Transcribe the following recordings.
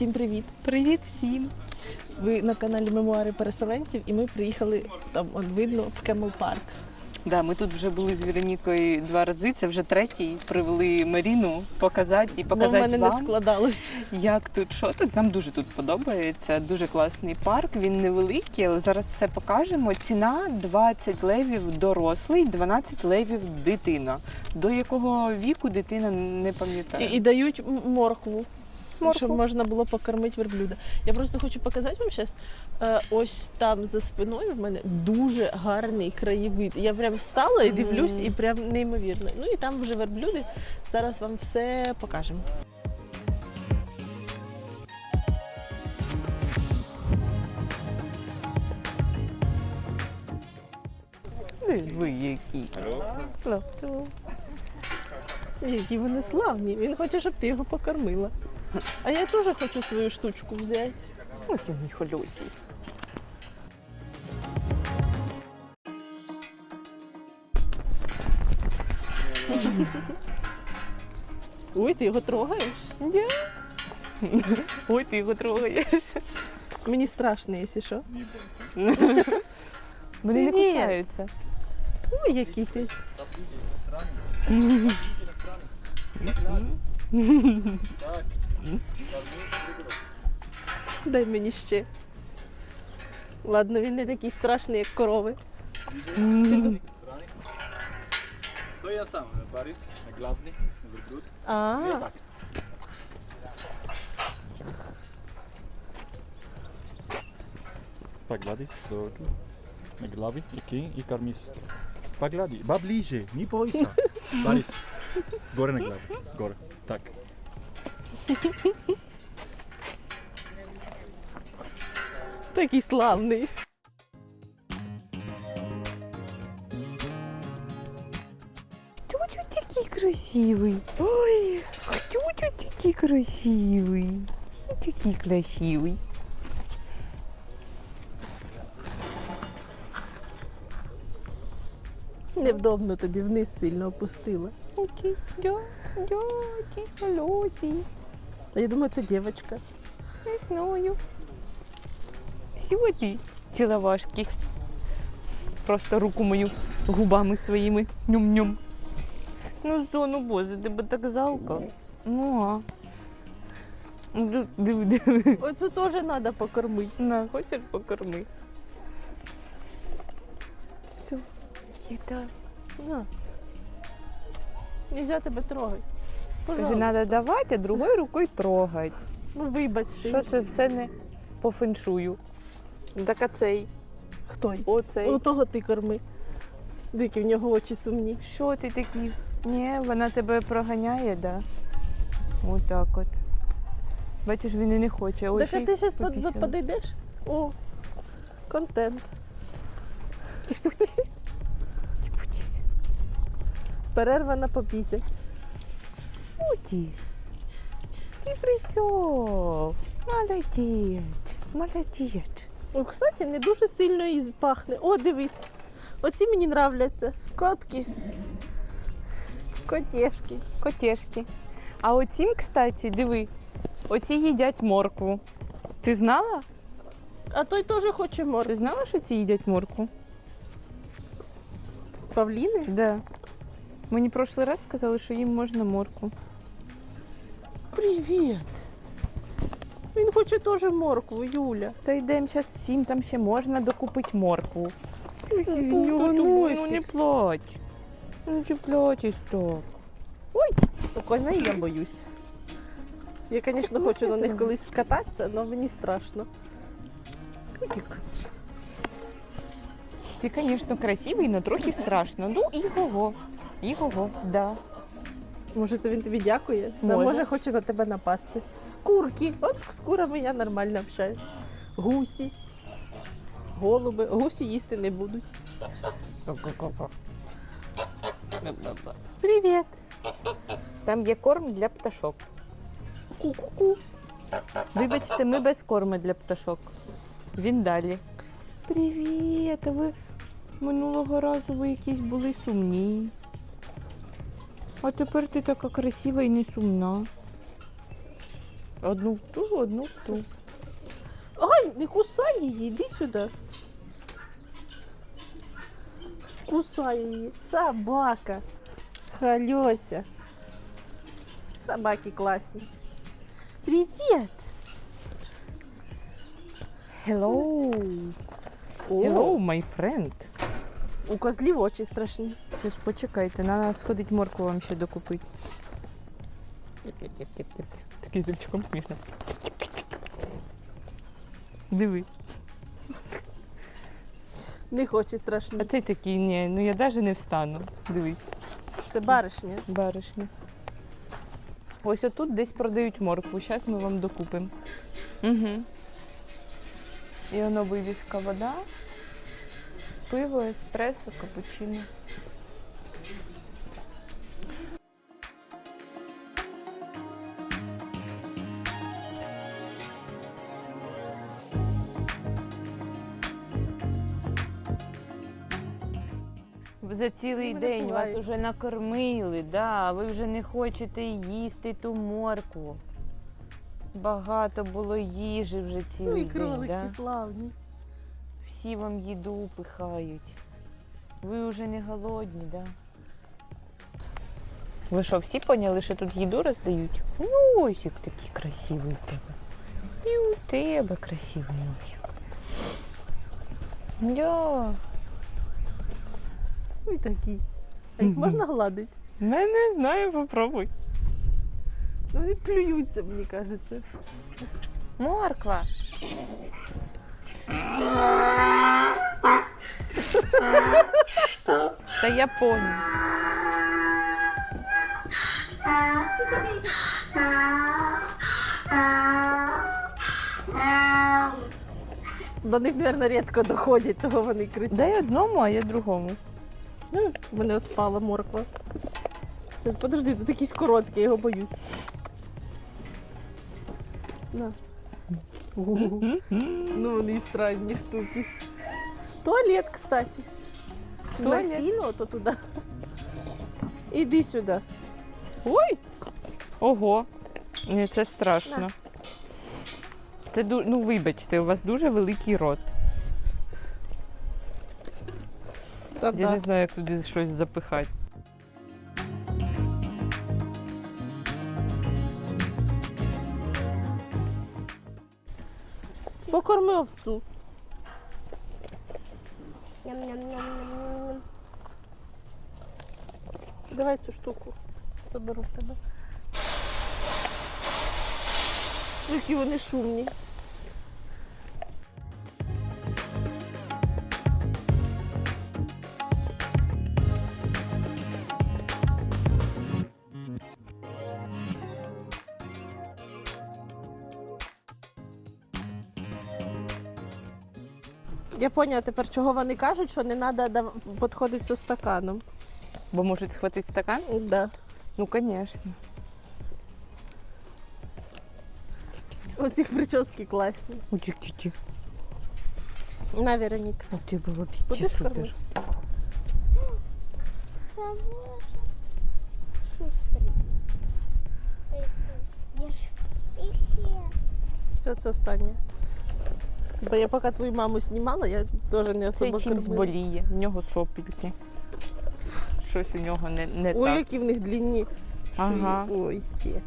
Всім привіт! Привіт всім! Ви на каналі Мемуари переселенців і ми приїхали там от видно в Кемел Парк. Да, ми тут вже були з Веронікою два рази. Це вже третій. Привели Маріну показати і Бо в мене вам, не складалось. як тут, що тут. Нам дуже тут подобається. Дуже класний парк. Він невеликий, але зараз все покажемо. Ціна 20 левів дорослий, 12 левів дитина. До якого віку дитина не пам'ятає. і дають м- моркву, Моркву. щоб можна було покормити верблюда. Я просто хочу показати вам зараз. Ось там за спиною в мене дуже гарний краєвид. Я прям встала і дивлюсь, і прям неймовірно. Ну і там вже верблюди. Зараз вам все покажемо. Ви які. Лапто. Які вони славні. Він хоче, щоб ти його покормила. А я теж хочу свою штучку взяти. Ось він холосій. Ой, ти його трогаєш? Ой, ти його трогаєш. Мені страшно, якщо що. Вони не Привіт. кусаються. Ой, який ти. Дай мені ще. Ладно, він не такий страшний, як корови. To ja sam, Борис, главный, верблюд. А, Поглади сроки. На глави, окей, и корми сестру. Поглади, поближе, не бойся. Борис, горе на главу, горе. Так. такий славний. Тут такий красивий? Ой, тут такий красивий? Такий красивий. Невдобно тобі вниз сильно опустила. Окей, ти холосий. А я думаю, це дівчинка. Не знаю. Сьогодні ціловашки. Просто руку мою губами своїми. Нюм-нюм. Ну, зону боже, тебе так жалко. Ну, а. Ну, Диви, диви. Оцю теж треба покормити. На, хочеш покорми. Все, їда. На. Нельзя тебе трогати. Тобі треба давати, а другою рукою трогати. Ну, вибачте. Що це все не по феншую? Так а цей, Хто? оцей. У того ти корми. Дикі в нього очі сумні. Що ти такий? Ні, вона тебе проганяє, да. Отак от. Бачиш, він і не хоче. Так а ти зараз подійдеш? О, контент. Перерва на попісять. Уті. Ти присьов. Молодець. Молодець. О, кстати, не дуже сильно і пахне. О, дивись. Оці мені нравляться. Котки. Котешки. Котешки. А оцім, кстати, диви, оці їдять моркву. Ти знала? А той теж хоче море. Ти знала, що ці їдять моркву? Павліни? Да. Мені прошлий раз сказали, що їм можна моркву. Привіт. Він хоче теж моркву, Юля. Та йдемо зараз всім, там ще можна докупити моркву. у Ну не плач. Ну не плачеш так. Спокійно, і я боюсь. Я, звісно, хочу на них колись кататися, але мені страшно. Ти, звісно, красивий, але трохи страшно. Ну, іго-го. Іго-го, да. Може, це він тобі дякує? Може. може хоче на тебе напасти. Курки. От з курами я нормально общаюсь. Гусі. Голуби. Гусі їсти не будуть. Привіт. Там є корм для пташок. Ку-ку-ку. Вибачте, ми без корму для пташок. Він далі. Привіт, а ви минулого разу ви якісь були сумні. А тепер ти така красива і не сумна. Одну в ту, одну в ту. Ай, не кусай її, іди сюди. Кусай її. Собака. Хальося. Собаки класні. Привіт! Hello. О, Hello, my friend. у козлів очі страшні. Щось почекайте, нас сходить морку вам ще докупити. Такий зубчиком смішно. Диви. Не хоче страшні. А ти такий, ні, ну я навіть не встану. Дивись, Це баришня. баришня. Ось отут десь продають моркву. Зараз ми вам докупимо. Угу. І воно вивіска вода, пиво, еспресо, капучино. За цілий Ну, день вас уже накормили, да, ви вже не хочете їсти ту моркву. Багато було їжі вже Ну цілий і день. кролики Да? славні. Всі вам їду пихають. Ви вже не голодні, да? Ви що, всі поняли, що тут їду роздають? Носик такий красивий в тебе. І у тебе красивий носик. Да. Ой такі. А їх можна гладити? Не, не знаю, попробуй. Ну, Вони плюються, мені кажеться. Морква. Та я понял. До них, мабуть, рідко доходять, того вони кричать. Дай одному, а я другому. Ну, в мене впала морква. Все, Подожди, тут якийсь короткий, я його боюсь. На. Ну, вони і странні штуки. Туалет, кстати. Туалет? Насильно, то туди. Іди сюди. Ой! Ого! Ні, це страшно. Це ду... ну вибачте, у вас дуже великий рот. Я не знаю, як туди щось запихати. Покорми овцу. Ням-ням-ням-ням-ням. Давай цю штуку. Заберу в тебе. Які вони шумні. Я поняла тепер, чого вони кажуть, що не треба підходити зі стаканом. Бо можуть схватити стакан? Да. Ну, звісно. Оці прически класні. У кіті. На, Вероніка. У тебе взагалі супер. Все, це останнє. Бо я поки твою маму знімала, я теж не особо чимсь кормила. боліє, в нього сопільки. Щось у нього не, не Ой, так. які в них длинні шиї. Ой, є.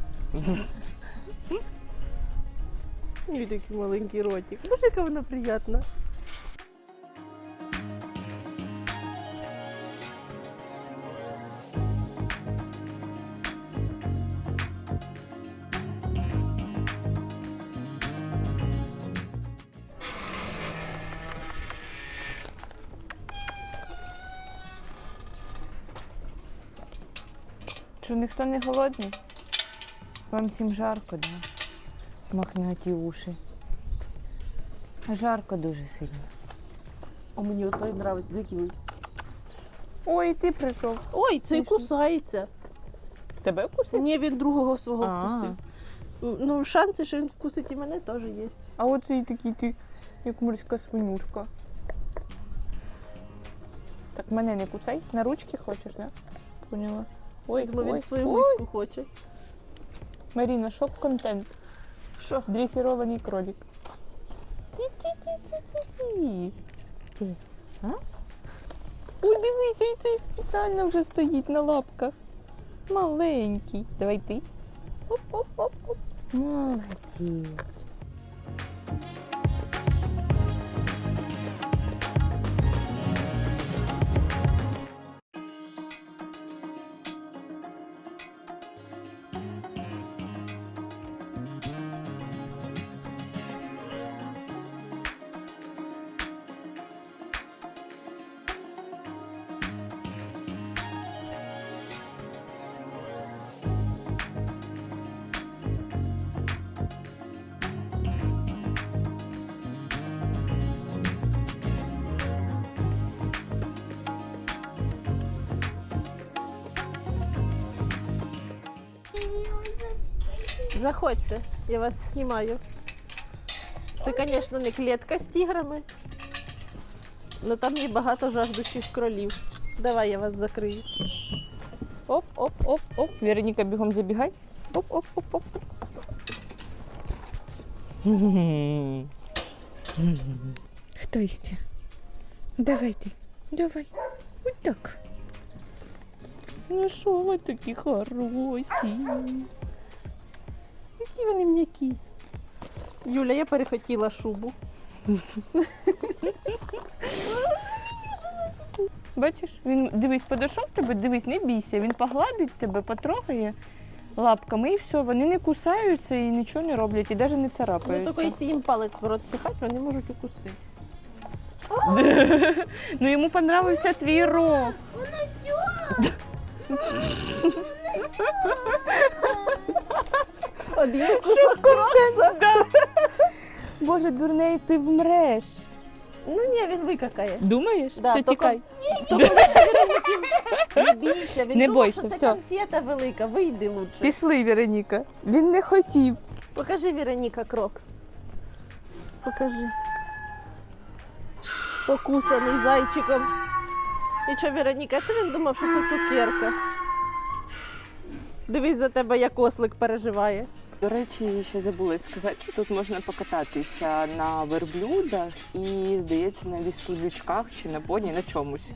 Ой, такий маленький ротик. Боже, яка вона приятна. Ніхто не голодний? Вам всім жарко, да? Махнаті уші. Жарко дуже сильно. А мені отой подобається. Який? Ой, ти прийшов. Ой, цей Смішно. кусається. Тебе вкусив? Ні, він другого свого А. вкусив. Ну, шанси, що він вкусить і мене, теж є. А оцей такий ти, як морська свинюшка. Так мене не кусай, на ручки хочеш, да? Поняла. Ой, Думаю, ой, він свою ой. миску хоче. Маріна, шок контент. Що? Дресірований кролик. Ти, А? Ой, дивися, і цей спеціально вже стоїть на лапках. Маленький. Давай ти. Оп-оп-оп-оп. Молодець. Заходьте, я вас знімаю. Це, звісно, не клітка з тіграми. але там є багато жаждущих кролів. Давай я вас закрию. Оп, оп, оп, оп. Вероніка, бігом забігай. Оп, оп, оп, оп. Хто іще? Давай ти. Давай. Ось так. Ну що ви такі хороші? Які вони м'які. Юля, я перехотіла шубу. Бачиш, він дивись, подійшов тебе, дивись, не бійся. Він погладить тебе, потрогає лапками і все. Вони не кусаються і нічого не роблять, і навіть не царапають. Ну, царапаються. тільки якщо їм палець в рот пихати, вони можуть укусити. Ну йому понравився твій рог. Один кусок крокса. Боже, дурней, ти вмреш. Ну ні, він викакає. Думаєш? Да, все, тільки- тікай. Тільки не бійся, він Не думав, бойся, що це все. конфета велика, вийди лучше. Пішли, Вероніка. Він не хотів. Покажи Вероніка Крокс. Покажи. Покусаний зайчиком. І що, Вероніка, це він думав, що це цукерка. Дивись за тебе, як ослик переживає. До речі, ще забула сказати, що тут можна покататися на верблюдах і, здається, на віслючках чи на поні, на чомусь.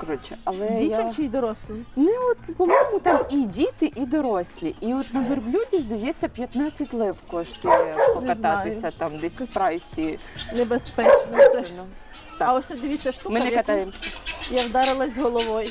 Коротше, але Дітям я... чи й дорослим? Не от, по-моєму, там і діти, і дорослі. І от на верблюді, здається, 15 лев коштує покататися там десь в прайсі. Небезпечно. Це. Ну, А ось дивіться штука. Ми не в яку катаємося. Я вдарилась головою.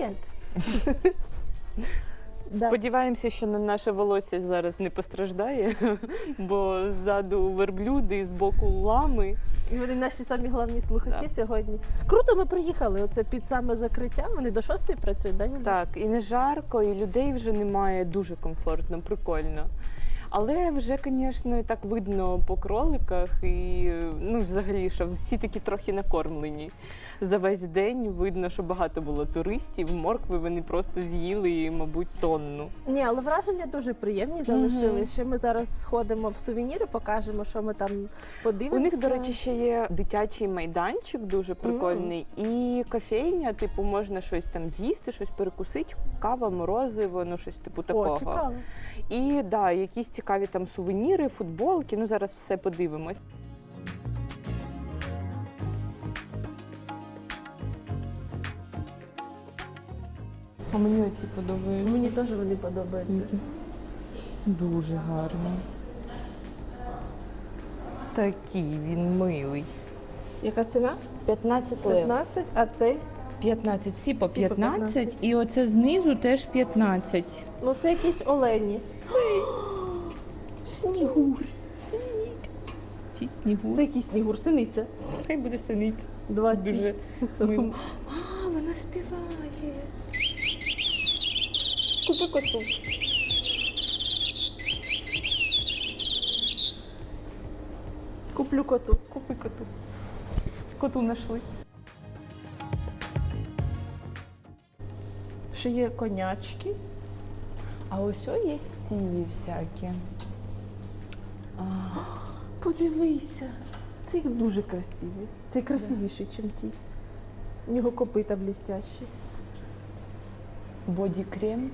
Привіт. Да. Сподіваємося, що на наше волосся зараз не постраждає, бо ззаду верблюди, з боку лами. І вони наші самі головні слухачі сьогодні. Круто, ми приїхали. Оце під саме закриття. Вони до шостої працюють, да, Юля? Так, і не жарко, і людей вже немає. Дуже комфортно, прикольно. Але вже, звісно, так видно по кроликах, і ну, взагалі, що всі такі трохи накормлені. За весь день видно, що багато було туристів. Моркви вони просто з'їли, мабуть, тонну. Ні, але враження дуже приємні залишили. Ще ми зараз сходимо в сувеніри, покажемо, що ми там подивимося. У них, до речі, ще є дитячий майданчик, дуже прикольний, і кофейня, типу, можна щось там з'їсти, щось перекусити, кава, морозиво, ну щось типу такого. О, цікаво. І да, якісь цікаві там сувеніри, футболки. Ну зараз все подивимось. А мені оці подобаються. Мені теж вони подобаються. Дуже гарно. Такий він милий. Яка ціна? 15 лев. 15, а цей? 15, всі по Всі по 15, 15. і оце знизу теж 15. Ну це якісь олені. Снігур. Синік. Чи снігур? Це якийсь снігур, синиця. хай буде синить. 20. Дуже мило. А, вона співає. Купи коту. Куплю коту. Купи коту. Коту знайшли. Ще є конячки. А ось є ці всякі. Подивися. Цей дуже красивий. Цей красивіший, ніж ті. У нього копита блістящі. боді-крем,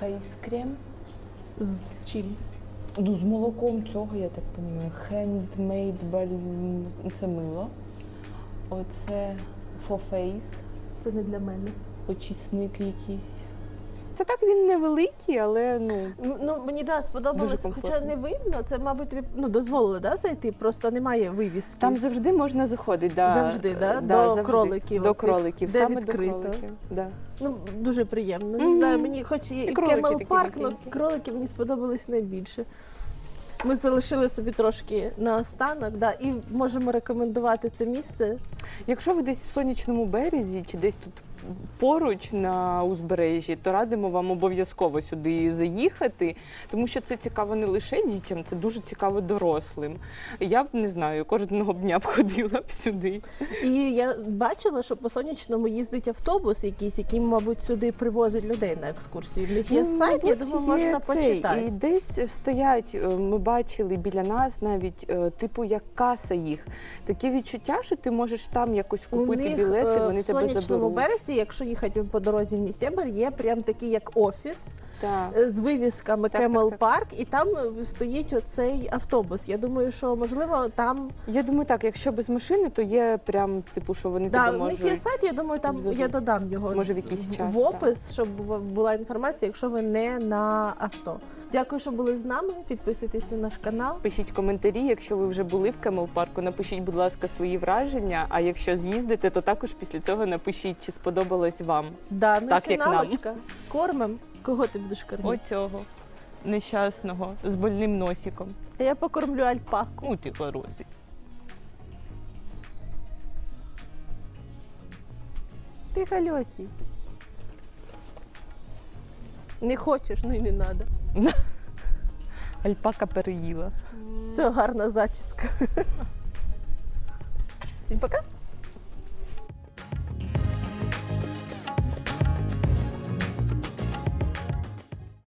фейс-крем. З чим? Ну, з молоком цього, я так розумію. Handmade balm, це мило. Оце for face, Це не для мене. очисник якийсь. Це так він невеликий, але ну. Ну мені да сподобалось, Дуже хоча не видно. Це, мабуть, тобі ну дозволили да, зайти, просто немає вивіски. Там завжди можна заходити. Да. Завжди, да? До завжди. кроликів До оцих, кроликів, де саме відкрито. до кроликів. Да. ну дуже приємно. Не знаю, мені хоч і, І Кемел парк, але кролики мені сподобались найбільше. Ми залишили собі трошки на останок, да, і можемо рекомендувати це місце. Якщо ви десь в сонячному березі чи десь тут поруч на узбережжі, то радимо вам обов'язково сюди заїхати, тому що це цікаво не лише дітям, це дуже цікаво дорослим. Я б не знаю, кожного дня б ходила б сюди. І я бачила, що по сонячному їздить автобус якийсь, який, мабуть, сюди привозить людей на екскурсію. В них є Ну, сайт, я думаю, можна цей. почитати. І десь стоять, е, ми бачили біля нас навіть е, типу як каса їх. Таке відчуття, що ти можеш там якось купити білети, е, вони в тебе заберуть. березі, якщо їхати по дорозі в Нісєбер, є прям такий як офіс Так. е, з вивісками Так, так, так. Park, і там стоїть оцей автобус. Я думаю, що можливо там Я думаю, так, якщо без машини, то є прям типу, що вони да, тебе можуть. є сайт. Я думаю, там зв'язок. я додам його Може, в якийсь час, в опис, щоб була інформація, якщо ви не на авто. Дякую, що були з нами. Підписуйтесь на наш канал. Пишіть коментарі, якщо ви вже були в Камел парку, напишіть, будь ласка, свої враження. А якщо з'їздите, то також після цього напишіть, чи сподобалось вам Да, ну Так, як нам. Кормим. Кого ти будеш кормити? оцього нещасного з больним носиком. А Я покормлю альпаку. Ну ти хороший. Ти хальосій. Не хочеш, ну і не треба. Альпака переїла. Це гарна зачіска. Всім пока.